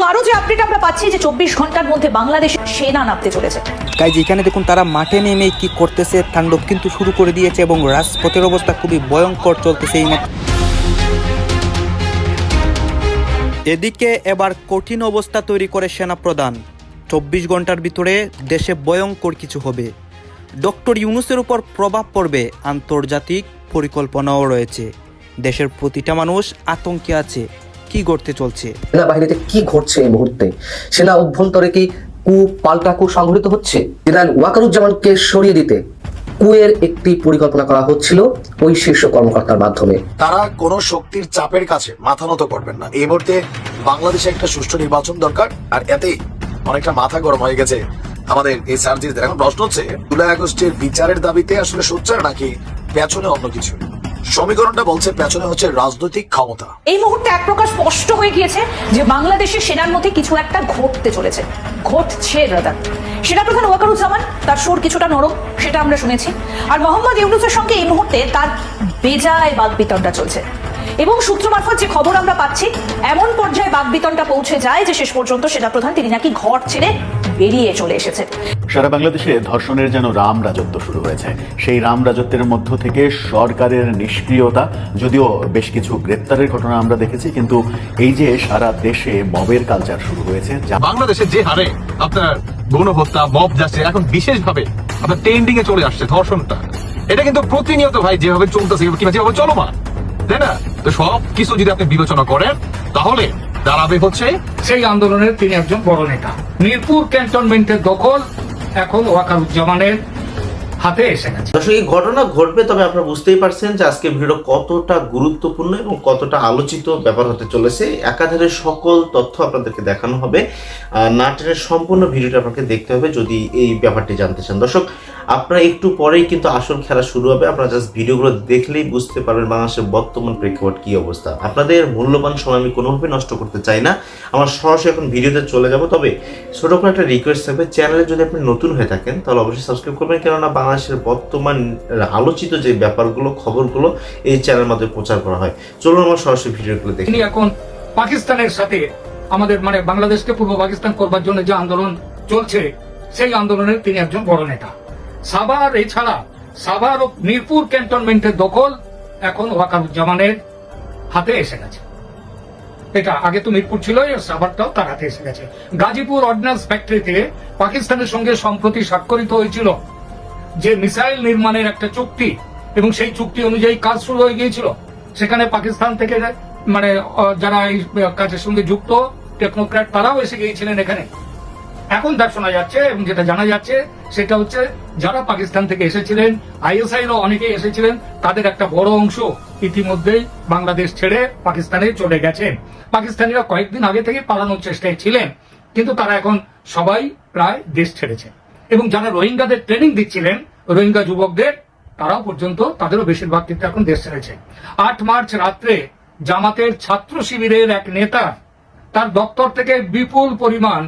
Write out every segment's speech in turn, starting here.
এবং আরও যে আপডেট আমরা পাচ্ছি যে চব্বিশ ঘণ্টার মধ্যে বাংলাদেশ সেনা নামতে চলেছে। গাইজ, এখানে দেখুন, তারা মাঠে নেমে কি করতেছে তাণ্ডব কিন্তু শুরু করে দিয়েছে এবং রাজপথের অবস্থা খুবই ভয়ঙ্কর চলতেছে এই। এদিকে এবার কঠিন অবস্থা তৈরি করে সেনা সেনাপ্রধান। চব্বিশ ঘণ্টার ভিতরে দেশে ভয়ঙ্কর কিছু হবে। ডক্টর ইউনুসের উপর প্রভাব পড়বে, আন্তর্জাতিক পরিকল্পনাও রয়েছে। দেশের প্রতিটা মানুষ আতঙ্কে আছে। কি ঘটতে চলছে? সেনাবাহিনীতে কি ঘটছে এই মুহূর্তে? সেনা অভ্যন্তরে কি কু পাল্টা কু সংঘটিত হচ্ছে? জেনারেল ওয়াকারুজ্জামানকে সরিয়ে দিতে কুয়ের একটি পরিকল্পনা করা হচ্ছিল ওই শীর্ষ কর্মকর্তার মাধ্যমে। তারা কোন শক্তির চাপের কাছে মাথা নত করবেন না। এই মুহূর্তে বাংলাদেশে একটা সুষ্ঠু নির্বাচন দরকার আর এতেই অনেকটা মাথা গরম হয়ে গেছে আমাদের এই সার্জিসদের এখন প্রশ্ন হচ্ছে জুলাই আগস্টের বিচারের দাবিতে আসলে সোচ্চার নাকি পেছনে অন্য কিছু? সমীকরণটা বলছে পেছনে হচ্ছে রাজনৈতিক ক্ষমতা। এই মুহূর্তে এক প্রকার স্পষ্ট হয়ে গিয়েছে যে বাংলাদেশের সেনার মধ্যে কিছু একটা ঘটতে চলেছে। ঘটছে রাদার ওয়াকারুজ্জামান, তার সুর কিছুটা নরম, সেটা আমরা শুনেছি। আর মোহাম্মদ ইউনুসের সঙ্গে এই মুহূর্তে তার বেজায় বাগবিতণ্ডা চলছে। এবং সূত্র মারফত যে খবর আমরা পাচ্ছি, এমন পর্যায়ে বাগবিতণ্ডা পৌঁছে যায় যে শেষ পর্যন্ত সেনাপ্রধান তিনি নাকি ঘর ছেড়ে বেরিয়ে চলে এসেছে। সারা বাংলাদেশে ধর্ষণের যেন রাম রাজত্ব শুরু হয়েছে সেই রাম রাজত্বের মধ্য থেকে সরকারের নিষ্ক্রিয়তা যদিও বেশ কিছু গ্রেপ্তারের ঘটনা আমরা দেখেছি কিন্তু এই যে সারা দেশে মবের কালচার শুরু হয়েছে বাংলাদেশে যে হারে আপনার গণহত্যা মব যাচ্ছে এখন বিশেষভাবে আপনার ট্রেন্ডিং এ চলে আসছে ধর্ষণটা। এটা কিন্তু প্রতিনিয়ত ভাই যেভাবে চলতেছে কিংবা যেভাবে চলমান তাই না? তো সব কিছু যদি আপনি বিবেচনা করেন তাহলে দাঁড়াবে হচ্ছে সেই আন্দোলনের তিনি একজন বড় নেতা। মিরপুর ক্যান্টনমেন্টের দখল এখন ওয়াকারুজ্জামানের হাতে এসে গেছে। দর্শক, এই ঘটনা ঘটবে, তবে আপনারা বুঝতেই পারছেন যে আজকে ভিডিও কতটা গুরুত্বপূর্ণ এবং কতটা আলোচিত ব্যাপার হতে চলেছে। একাধারে সকল তথ্য আপনাদেরকে দেখানো হবে। নাটের সম্পূর্ণ ভিডিওটা আপনাকে দেখতে হবে যদি এই ব্যাপারটি জানতে চান। দর্শক, আপনারা একটু পরেই কিন্তু আসল খেলা শুরু হবে। আপনারা জাস্ট ভিডিওগুলো দেখলেই বুঝতে পারবেন বাংলাদেশের বর্তমান প্রেক্ষাপট কি অবস্থা। আপনাদের মূল্যবান সময় আমি কোনোভাবে নষ্ট করতে চাই না। আমার সরাসরি এখন ভিডিওতে চলে যাব। তবে ছোটো করে একটা রিকোয়েস্ট থাকবে। চ্যানেলে যদি আপনি নতুন হয়ে থাকেন, তাহলে অবশ্যই সাবস্ক্রাইব করবেন। কেননা বাংলাদেশের বর্তমান আলোচিত যে ব্যাপারগুলো, খবরগুলো এই চ্যানেলের মাধ্যমে প্রচার করা হয়। চলুন আমার সরাসরি ভিডিওগুলো দেখি। এখন পাকিস্তানের সাথে আমাদের মানে বাংলাদেশকে পূর্ব পাকিস্তান করবার জন্য যে আন্দোলন চলছে, সেই আন্দোলনের তিনি একজন বড় নেতা। সাভার এছাড়া, সাভার ও মিরপুর ক্যান্টনমেন্টের দখল এখন ওয়াকারুজ্জামানের হাতে এসে গেছে। এটা আগে তো মিরপুর ছিল সাভারটাও তার হাতে এসে গেছে। গাজীপুর অর্ডিন্যান্স ফ্যাক্টরিতে পাকিস্তানের সঙ্গে সম্প্রতি স্বাক্ষরিত হয়েছিল যে মিসাইল নির্মাণের একটা চুক্তি, এবং সেই চুক্তি অনুযায়ী কাজ শুরু হয়ে গিয়েছিল। সেখানে পাকিস্তান থেকে মানে যারা এই কাজের সঙ্গে যুক্ত টেকনোক্র্যাট তারাও এসে গিয়েছিলেন এখানে। এখন যা শোনা যাচ্ছে, এবং যেটা জানা যাচ্ছে, সেটা হচ্ছে যারা পাকিস্তান থেকে এসেছিলেন আইএসআই এরও অনেকে এসেছিলেন, তাদের একটা বড় অংশ ইতিমধ্যেই বাংলাদেশ ছেড়ে পাকিস্তানে চলে গেছেন পাকিস্তানিরা কয়েকদিন আগে থেকে পালানোর চেষ্টায় ছিলেন, কিন্তু তারা এখন সবাই প্রায় দেশ ছেড়েছে। এবং যারা রোহিঙ্গাদের ট্রেনিং দিচ্ছিলেন, রোহিঙ্গা যুবকদের, তারাও পর্যন্ত তাদেরও বেশিরভাগ কিন্তু এখন দেশ ছেড়েছে। আট মার্চ রাত্রে জামাতের ছাত্র শিবিরের এক নেতা, তার দপ্তর থেকে বিপুল পরিমাণ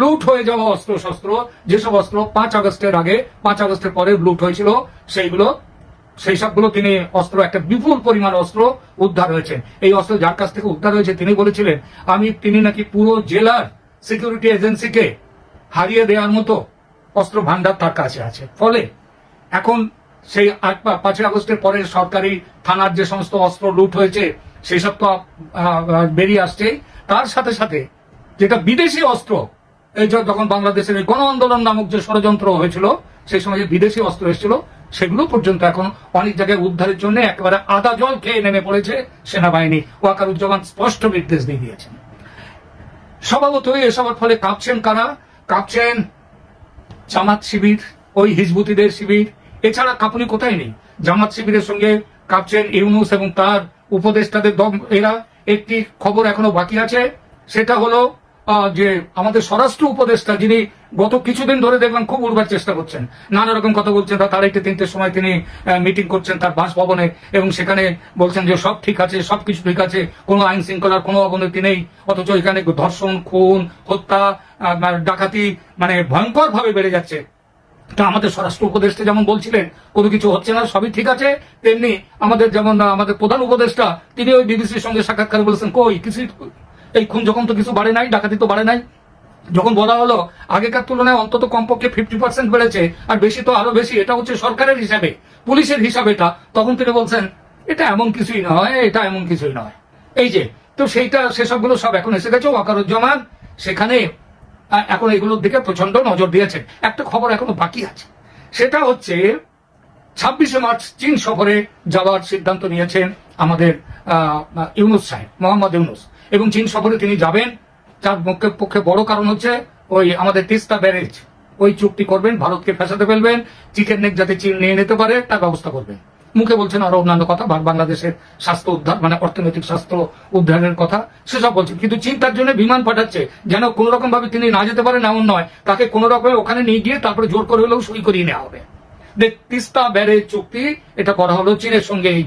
লুট হয়ে যাওয়া অস্ত্র শস্ত্র যেসব অস্ত্র পাঁচ আগস্টের আগে, পাঁচ আগস্টের পরে লুট হয়েছিল, সেইগুলো, সেই সবগুলো তিনি অস্ত্র, একটা বিপুল পরিমাণ অস্ত্র উদ্ধার হয়েছে এই অস্ত্র যার কাছ থেকে উদ্ধার হয়েছে, তিনি বলেছিলেন, আমি, তিনি নাকি পুরো জেলার সিকিউরিটি এজেন্সিকে হারিয়ে দেওয়ার মতো অস্ত্র ভান্ডার তার কাছে আছে। ফলে এখন সেই আট পাঁচই আগস্টের পরে সরকারি থানার যে সমস্ত অস্ত্র লুট হয়েছে, সেই সব তো বেরিয়ে আসছে। তার সাথে সাথে যেটা বিদেশি অস্ত্র, এই যখন বাংলাদেশের গণ আন্দোলন নামক যে ষড়যন্ত্র হয়েছিল, সেই সময় যে বিদেশি অস্ত্র এসেছিল, সেগুলো পর্যন্ত এখন অনেক জায়গায় উদ্ধারের জন্য একেবারে আদা জল খেয়ে নেমে পড়েছে সেনাবাহিনী। ওয়াকারুজ্জামান স্পষ্ট নির্দেশ দিয়ে দিয়েছেন। স্বভাবতই এসবের ফলে কাঁপছেন কারা? কাঁপছেন জামাত শিবির, ওই হিজবুতিদের শিবির। এছাড়া কাপুনি কোথায় নেই? জামাত শিবিরের সঙ্গে কাঁপছেন ইউনুস এবং তার উপদেষ্টাদের দম এরা। একটি খবর এখনও বাকি আছে, সেটা হলো যে আমাদের স্বরাষ্ট্র উপদেষ্টা, যিনি গত কিছুদিন ধরে দেখলাম খুব উড়বার চেষ্টা করছেন। নানা রকম কথা বলছেন তার আড়াইটে তিনটের সময় তিনি মিটিং করছেন তার বাসভবনে, এবং সেখানে বলছেন যে সব ঠিক আছে, সব কিছু ঠিক আছে, কোনো আইন শৃঙ্খলার কোনো অবনতি নেই, অথচ এখানে ধর্ষণ, খুন, হত্যা ডাকাতি মানে ভয়ঙ্কর ভাবে বেড়ে যাচ্ছে। তা আমাদের স্বরাষ্ট্র উপদেষ্টা যেমন বলছিলেন, কোনো কিছু হচ্ছে না, সবই ঠিক আছে, তেমনি আমাদের যেমন আমাদের প্রধান উপদেষ্টা, তিনি ওই বিবিসির সঙ্গে সাক্ষাৎকারে বলেছেন, কই কিছু এই খুন যখন তো কিছু বাড়ে নাই, ডাকাতি তো বাড়ে নাই। যখন বলা হলো, আগেকার তুলনায় অন্তত কমপক্ষে ফিফটি পার্সেন্ট বেড়েছে, আর বেশি তো আরও বেশি, এটা হচ্ছে সরকারের হিসাবে, পুলিশের হিসাবে এটা। তখন তিনি বলছেন, এটা এমন কিছুই নয়, এটা এমন কিছুই নয়। এই যে, তো সেইটা, সেসবগুলো সব এখন এসে গেছে, ওয়াকারুজ্জামান সেখানে এখন এগুলোর দিকে প্রচণ্ড নজর দিয়েছেন। একটা খবর এখনও বাকি আছে। সেটা হচ্ছে, ছাব্বিশে মার্চ চীন সফরে যাওয়ার সিদ্ধান্ত নিয়েছেন আমাদের ইউনুস সাহেব, মোহাম্মদ ইউনুস। এবং চীন সফরে তিনি যাবেন তার পক্ষে পক্ষে বড় কারণ হচ্ছে ওই আমাদের তিস্তা ব্যারেজ। ওই চুক্তি করবেন, ভারতকে ফেসাতে ফেলবেন, চিকেন নেক যাতে চীন নিয়ে নিতে পারে, তার ব্যবস্থা করবেন। মুখে বলছেন আরও অন্যান্য কথা বাংলাদেশের স্বাস্থ্য উদ্ধার মানে অর্থনৈতিক স্বাস্থ্য উদ্ধারের কথা, সেসব বলছেন। কিন্তু চীন তার জন্য বিমান পাঠাচ্ছে, যেন কোন রকম ভাবে তিনি না যেতে পারেন এমন নয়। তাকে কোন রকমে ওখানে নিয়ে গিয়ে তারপরে জোর করে হলেও সই করিয়ে নেওয়া হবে। দেখ, তিস্তা ব্যারেজ চুক্তি, এটা করা হলো চীনের সঙ্গে এই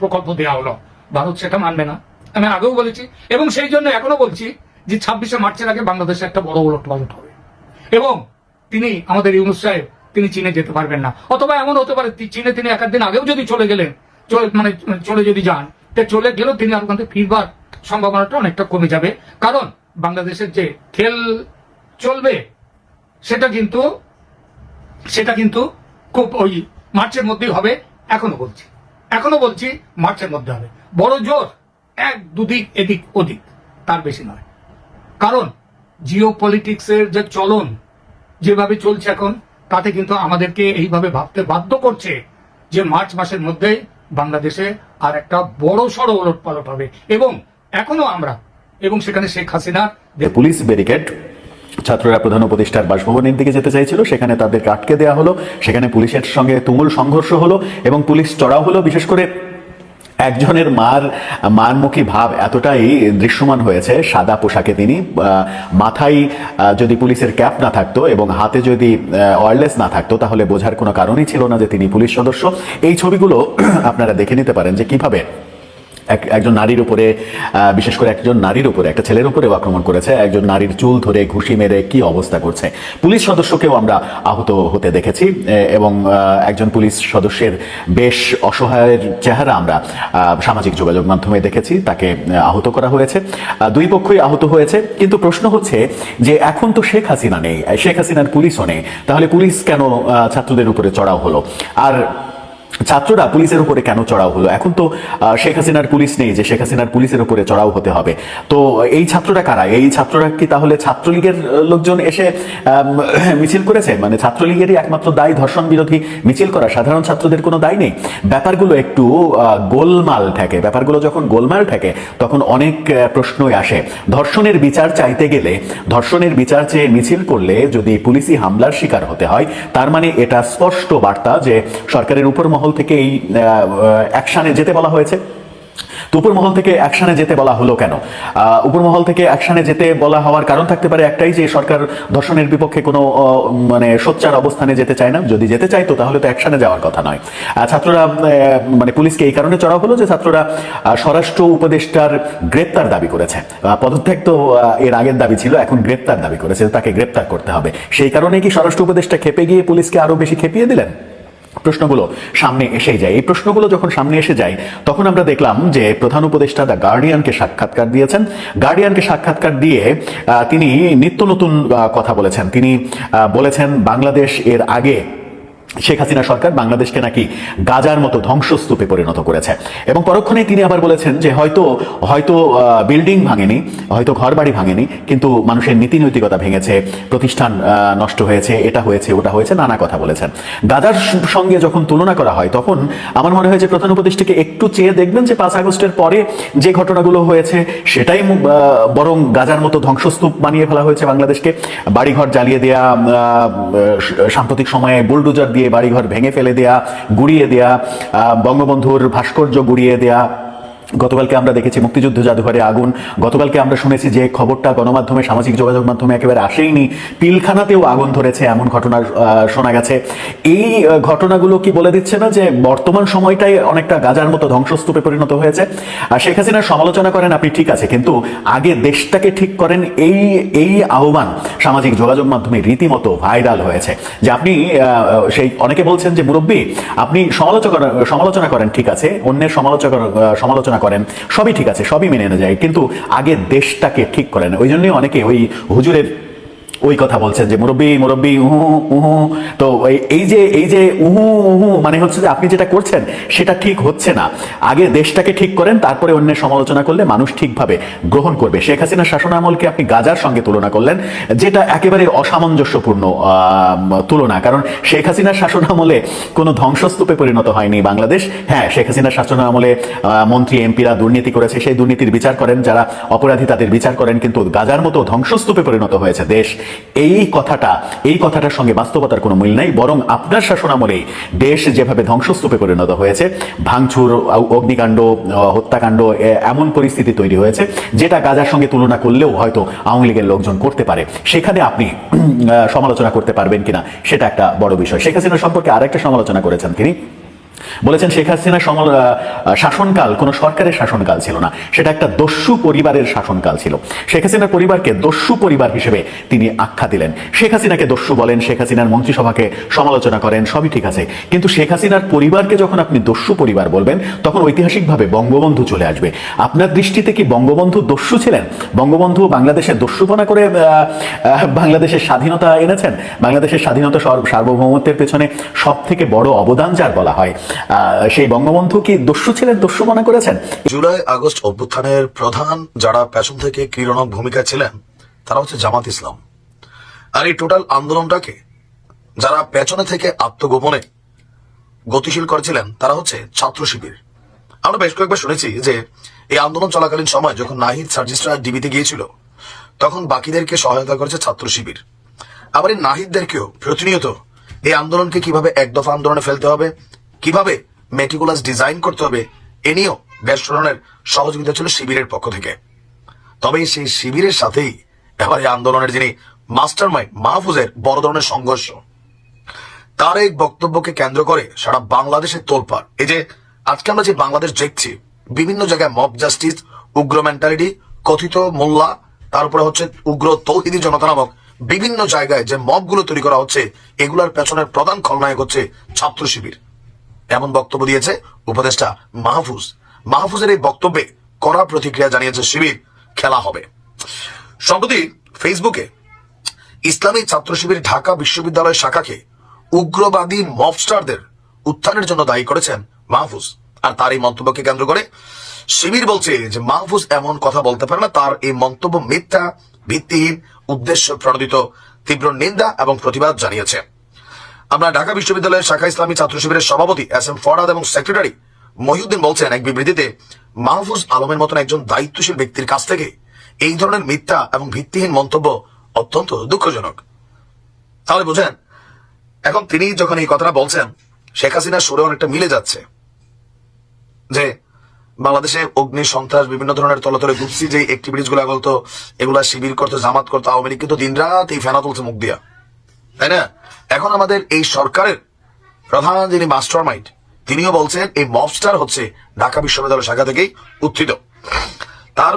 প্রকল্প দেওয়া হলো। ভারত সেটা মানবে না। আমি আগেও বলেছি, এবং সেই জন্য এখনও বলছি যে ছাব্বিশে মার্চের আগে বাংলাদেশে একটা বড় ওলট পালট হবে। এবং তিনি, আমাদের ইউনুস সাহেব, তিনি চীনে যেতে পারবেন না। অথবা এমন হতে পারে চীনে তিনি এক দিন আগেও যদি চলে গেলেন মানে চলে যদি যান, তা চলে গেলেও তিনি আর ওখান থেকে ফিরবার সম্ভাবনাটা অনেকটা কমে যাবে। কারণ বাংলাদেশের যে খেল চলবে, সেটা কিন্তু সেটা কিন্তু খুব ওই মার্চের মধ্যেই হবে, এখনও বলছি। এখনও বলছি মার্চের মধ্যে হবে। বড় জোর এক দুদিক, এদিক, ওদিক। তার বেশি নয়। কারণ জিও পলিটিক্সের যে চলন যেভাবে চলছে এখন, তাতে কিন্তু আমাদেরকে এইভাবে ভাবতে বাধ্য করছে যে মার্চ মাসের মধ্যে বাংলাদেশে আর একটা বড় সড়ো ওলট পালট হবে। এবং এখনও আমরা, এবং সেখানে শেখ হাসিনা পুলিশ ব্যারিকেড, ছাত্ররা প্রধান উপদেষ্টার বাসভবনের দিকে যেতে চাইছিল, সেখানে তাদেরকে আটকে দেওয়া হলো। সেখানে পুলিশের সঙ্গে তুমুল সংঘর্ষ হলো এবং পুলিশ চড়াও হলো। বিশেষ করে একজনের মার, মারমুখী ভাব এতটাই দৃশ্যমান হয়েছে সাদা পোশাকে তিনি মাথায় যদি পুলিশের ক্যাপ না থাকতো এবং হাতে যদি ওয়ারলেস না থাকতো, তাহলে বোঝার কোনো কারণই ছিল না যে তিনি পুলিশ সদস্য। এই ছবিগুলো আপনারা দেখে নিতে পারেন যে কীভাবে এক- একজন নারীর উপরে বিশেষ করে একজন নারীর উপরে, একটা ছেলের উপরে আক্রমণ করেছে, একজন নারীর চুল ধরে ঘুষি মেরে কি অবস্থা করছে। পুলিশ সদস্যকেও আমরা আহত হতে দেখেছি এবং একজন পুলিশ সদস্যের বেশ অসহায়ের চেহারা আমরা সামাজিক যোগাযোগ মাধ্যমে দেখেছি, তাকে আহত করা হয়েছে। দুই পক্ষই আহত হয়েছে, কিন্তু প্রশ্ন হচ্ছে যে এখন তো শেখ হাসিনা নেই, শেখ হাসিনার পুলিশও নেই, তাহলে পুলিশ কেন ছাত্রদের উপরে চড়াও হলো? আর ছাত্ররা পুলিশের উপরে কেন চড়াও হলো? এখন তো শেখ হাসিনার পুলিশ নেই যে শেখ হাসিনার পুলিশের উপরে চড়াও হতে হবে। তো এই ছাত্ররা কারা? এই ছাত্ররা কি তাহলে ছাত্রলীগের লোকজন এসে মিছিল করেছে? মানে ছাত্রলীগেরই একমাত্র দায় ধর্ষণ বিরোধী মিছিল করা। সাধারণ ছাত্রদের কোনো দায় নেই? ব্যাপারগুলো একটু গোলমাল থাকে, ব্যাপারগুলো যখন গোলমাল থাকে, তখন অনেক প্রশ্নই আসে। ধর্ষণের বিচার চাইতে গেলে, ধর্ষণের বিচার চেয়ে মিছিল করলে যদি পুলিশি হামলার শিকার হতে হয়, তার মানে এটা স্পষ্ট বার্তা যে সরকারের উপর মহল থেকে এই অ্যাকশনে যেতে বলা হয়েছে। তো উপর মহল থেকে অ্যাকশনে যেতে বলা হলো কেন? আহ, উপর মহল থেকে অ্যাকশনে যেতে বলা হওয়ার কারণ থাকতে পারে একটাই যে সরকার ধর্ষণের বিপক্ষে কোনো মানে সোচ্চার অবস্থানে যেতে চায় না। যদি যেতে চাইতো তাহলে তো অ্যাকশনে যাওয়ার কথা নয়। ছাত্ররা মানে পুলিশকে এই কারণে চড়া হলো যে ছাত্ররা স্বরাষ্ট্র উপদেষ্টার গ্রেপ্তার দাবি করেছে। পদত্যাগ তো এর আগের দাবি ছিল এখন গ্রেপ্তার দাবি করেছে। তাকে গ্রেপ্তার করতে হবে। সেই কারণে কি স্বরাষ্ট্র উপদেষ্টা খেপে গিয়ে পুলিশকে আরও বেশি খেপিয়ে দিলেন? প্রশ্নগুলো সামনে এসে যায়। এই প্রশ্নগুলো যখন সামনে এসে যায়, তখন আমরা দেখলাম যে প্রধান উপদেষ্টা দ্য গার্ডিয়ানকে সাক্ষাৎকার দিয়েছেন। গার্ডিয়ানকে সাক্ষাৎকার দিয়ে তিনি নিত্য নতুন কথা বলেছেন। তিনি বলেছেন, বাংলাদেশ এর আগে শেখ হাসিনা সরকার বাংলাদেশকে নাকি গাজার মতো ধ্বংসস্তূপে পরিণত করেছে। এবং পরক্ষণে তিনি আবার বলেছেন যে হয়তো হয়তো বিল্ডিং ভাঙেনি, হয়তো ঘর বাড়ি ভাঙেনি, কিন্তু মানুষের নীতি নৈতিকতা ভেঙেছে, প্রতিষ্ঠান নষ্ট হয়েছে, এটা হয়েছে, ওটা হয়েছে, নানা কথা বলেছেন। গাজার সঙ্গে যখন তুলনা করা হয়, তখন আমার মনে হয় যে প্রধান উপদেষ্টাকে একটু চেয়ে দেখবেন যে পাঁচ আগস্টের পরে যে ঘটনাগুলো হয়েছে, সেটাই বরং গাজার মতো ধ্বংসস্তূপ বানিয়ে ফেলা হয়েছে বাংলাদেশকে। বাড়িঘর জ্বালিয়ে দেয়া সাম্প্রতিক সময়ে বুলডোজার দিয়ে বাড়িঘর ভেঙে ফেলে দেয়া গুড়িয়ে দেয়া বঙ্গবন্ধুর ভাস্কর্য গুড়িয়ে দেয়া গতকালকে আমরা দেখেছি মুক্তিযুদ্ধ জাদুঘরে আগুন। গতকালকে আমরা শুনেছি যে খবরটা গণমাধ্যমে, সামাজিক যোগাযোগ মাধ্যমে একেবারে আসেইনি। পিলখানাতেও আগুন ধরেছে এমন ঘটনা শোনা গেছে। এই ঘটনাগুলো কি বলে দিচ্ছে না যে বর্তমান সময়টাই অনেকটা গাজার মতো ধ্বংসস্তূপে পরিণত হয়েছে? আর শেখ হাসিনার সমালোচনা করেন, আপনি ঠিক আছে, কিন্তু আগে দেশটাকে ঠিক করেন। এই এই আহ্বান সামাজিক যোগাযোগ মাধ্যমে রীতিমতো ভাইরাল হয়েছে। যে আপনি সেই অনেকে বলছেন যে মুরব্বী, আপনি সমালোচনা সমালোচনা করেন, ঠিক আছে। অন্যের সমালোচনা সমালোচনা করেন, সবই ঠিক আছে, সবই মেনে নেওয়া যায়, কিন্তু আগে দেশটাকে ঠিক করেন। ওই জন্যই অনেকে ওই হুজুরের ওই কথা বলছেন যে মুরব্বী মুরব্বী উহু উহু। তো এই- যে এই যে উহু উহু মানে হচ্ছে যে আপনি যেটা করছেন সেটা ঠিক হচ্ছে না। আগে দেশটাকে ঠিক করেন তারপরে অন্যের সমালোচনা করলে মানুষ ঠিকভাবে গ্রহণ করবে। শেখ হাসিনার শাসন আমলকে আপনি গাজার সঙ্গে তুলনা করলেন যেটা একেবারে অসামঞ্জস্যপূর্ণ তুলনা। কারণ শেখ হাসিনার শাসন আমলে কোনো ধ্বংসস্তূপে পরিণত হয়নি বাংলাদেশ। হ্যাঁ শেখ হাসিনার শাসন আমলে আহ, মন্ত্রী এমপিরা দুর্নীতি করেছে সেই দুর্নীতির বিচার করেন যারা অপরাধী তাদের বিচার করেন কিন্তু গাজার মতো ধ্বংসস্তূপে পরিণত হয়েছে দেশ। এই কথাটা, এই কথাটার সঙ্গে বাস্তবতার কোনো মিল নাই, বরং আপনার শাসন আমলেই দেশ যেভাবে ধ্বংসস্তূপে পরিণত হয়েছে, ভাঙচুর অগ্নিকাণ্ড হত্যাকাণ্ড এমন পরিস্থিতি তৈরি হয়েছে, যেটা গাজার সঙ্গে তুলনা করলেও হয়তো আওয়ামী লীগের লোকজন করতে পারে। সেখানে আপনি সমালোচনা করতে পারবেন কিনা, সেটা একটা বড় বিষয়। শেখ হাসিনা সম্পর্কে আরেকটা সমালোচনা করেছেন তিনি। বলেছেন শেখ হাসিনার সমল শাসনকাল কোনো সরকারের শাসনকাল ছিল না। সেটা একটা দস্যু পরিবারের শাসনকাল ছিল। শেখ হাসিনার পরিবারকে দস্যু পরিবার হিসেবে তিনি আখ্যা দিলেন। শেখ হাসিনাকে দস্যু বলেন, শেখ হাসিনার মন্ত্রিসভাকে সমালোচনা করেন, সবই ঠিক আছে। কিন্তু শেখ হাসিনার পরিবারকে যখন আপনি দস্যু পরিবার বলবেন, তখন ঐতিহাসিকভাবে বঙ্গবন্ধু চলে আসবে। আপনার দৃষ্টিতে কি বঙ্গবন্ধু দস্যু ছিলেন? বঙ্গবন্ধু বাংলাদেশের দস্যুপনা করে বাংলাদেশের স্বাধীনতা এনেছেন? বাংলাদেশের স্বাধীনতা সার্বভৌমত্বের পেছনে সব থেকে বড় অবদান যার বলা হয়? সেই বঙ্গবন্ধু কি দস্যু ছিলেন দস্যুপনা করেছেন? জুলাই আগস্ট অভ্যুত্থানের প্রধান যারা পেছন থেকে ক্রীড়নক ভূমিকা ছিলেন, তারা হচ্ছে জামাত ইসলাম। আর এই টোটাল আন্দোলনটাকে যারা পেছনে থেকে আত্মগোপনে গতিশীল করেছিলেন, তারা হচ্ছে ছাত্র শিবির। আমরা বেশ কয়েকবার শুনেছি যে এই আন্দোলন চলাকালীন সময় যখন নাহিদ সার্জিস্টরা ডিবিতে গিয়েছিল, তখন বাকিদেরকে সহায়তা করেছে ছাত্র শিবির। আবার এই নাহিদদেরকেও প্রতিনিয়ত এই আন্দোলনকে কীভাবে এক দফা আন্দোলনে ফেলতে হবে কীভাবে মেটিকুলাস ডিজাইন করতে হবে, এ নিয়েও বেশ ধরনের সহযোগিতা ছিল শিবিরের পক্ষ থেকে। তবে সেই শিবিরের সাথেই এবার এই আন্দোলনের যিনি মাস্টার মাইন্ড মাহফুজের বড় ধরনের সংঘর্ষ। তার এই বক্তব্যকে কেন্দ্র করে সারা বাংলাদেশের তোলপাড়। এই যে আজকে আমরা যে বাংলাদেশ দেখছি, বিভিন্ন জায়গায় মব জাস্টিস উগ্র মেন্টালিটি কথিত মোল্লা, তার উপরে হচ্ছে উগ্র তৌহিদি জনতা নামক বিভিন্ন জায়গায় যে মবগুলো তৈরি করা হচ্ছে, এগুলোর পেছনের প্রধান খলনায়ক হচ্ছে ছাত্র শিবির। এমন বক্তব্য দিয়েছে উপদেষ্টা মাহফুজ। মাহফুজের এই বক্তব্যে কড়া প্রতিক্রিয়া জানিয়েছে শিবির, খেলা হবে। সম্প্রতি ফেসবুকে ইসলামী ছাত্র শিবির ঢাকা বিশ্ববিদ্যালয় শাখাকে উগ্রবাদী মবস্টারদের উত্থানের জন্য দায়ী করেছেন মাহফুজ। আর তার এই মন্তব্যকে কেন্দ্র করে শিবির বলছে যে মাহফুজ এমন কথা বলতে পারে না, তার এই মন্তব্য মিথ্যা, ভিত্তিহীন, উদ্দেশ্য প্রণোদিত, তীব্র নিন্দা এবং প্রতিবাদ জানিয়েছে। আমরা ঢাকা বিশ্ববিদ্যালয়ের শাখা ইসলামী ছাত্র শিবিরের সভাপতি এস এম ফরাদ এবং সেক্রেটারি মহিউদ্দিন বলছেন, এক বিবৃতিতে, মাহফুজ আলমের মতন একজন দায়িত্বশীল ব্যক্তির কাছ থেকে এই ধরনের মিথ্যা এবং ভিত্তিহীন মন্তব্য অত্যন্ত দুঃখজনক। তাহলে বুঝেন, এখন তিনি যখন এই কথাটা বলছেন, শেখ হাসিনার সুরে অনেকটা মিলে যাচ্ছে। যে বাংলাদেশে অগ্নি, সন্ত্রাস, বিভিন্ন ধরনের তলতলে গুপসি যে অ্যাক্টিভিটিসগুলো এগুলা শিবির করতো, জামাত করতো, আওয়ামী লীগ, কিন্তু দিনরাত এই ফেনা তুলছে মুখ দিয়া। তাই না? এখন আমাদের এই সরকারের প্রধান যিনি মাস্টার মাইন্ড তিনিও বলছেন এই মবস্টার হচ্ছে ঢাকা বিশ্ববিদ্যালয় শাখা থেকেই উত্থিত। তার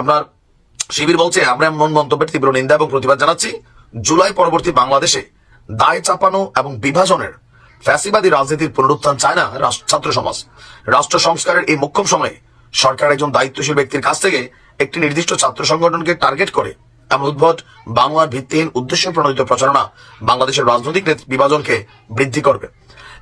আপনার শিবির বলছে, আমরা এমন মন্তব্যের তীব্র নিন্দা এবং প্রতিবাদ জানাচ্ছি। জুলাই পরবর্তী বাংলাদেশে দায় চাপানো এবং বিভাজনের ফ্যাসিবাদী রাজনীতির পুনরুত্থান চায় না ছাত্র সমাজ। রাষ্ট্র সংস্কারের এই মোক্ষম সময়ে সরকার একজন দায়িত্বশীল ব্যক্তির কাছ থেকে একটি নির্দিষ্ট ছাত্র সংগঠনকে টার্গেট করে এমন উদ্ভট বাংলার ভিত্তিহীন উদ্দেশ্য প্রণোদিত প্রচারণা বাংলাদেশের রাজনৈতিক বিভাজনকে বৃদ্ধি করবে।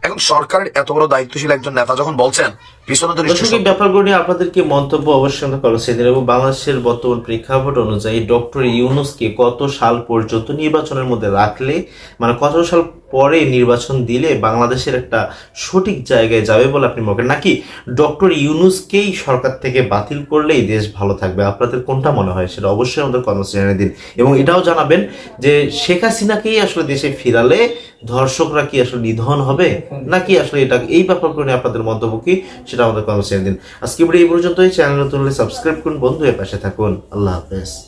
এখন সরকারের এত বড় দায়িত্বশীল একজন নেতা যখন বলছেন পিছনে তো ব্যাপারগুলো নিয়ে আপনাদের কি মন্তব্য অবশ্যই করেছেন এবং বাংলাদেশের বর্তমান প্রেক্ষাপট অনুযায়ী ডক্টর ইউনুসকে কত সাল পর্যন্ত নির্বাচনের মধ্যে রাখলে মানে কত সাল পরে নির্বাচন দিলে বাংলাদেশের একটা সঠিক জায়গায় যাবে বলে আপনি মনে নাকি ডক্টর ইউনুসকেই সরকার থেকে বাতিল করলেই দেশ ভালো থাকবে? আপনাদের কোনটা মনে হয়? সেটা অবশ্যই আমাদের কর্মসূচি দিন। এবং এটাও জানাবেন যে শেখ হাসিনাকেই আসলে দেশে ফিরালে ধর্ষকরা কি আসলে নিধন হবে? নাকি আসলে এটা এই ব্যাপারগুলো নিয়ে আপনাদের মন্তব্য কি? সেটা আমাদের কর্মসূচি দিন। আজকে ভিডিও এই পর্যন্তই। চ্যানেল নতুন হলে সাবস্ক্রাইব করুন। বন্ধু এর পাশে থাকুন। আল্লাহ হাফেজ।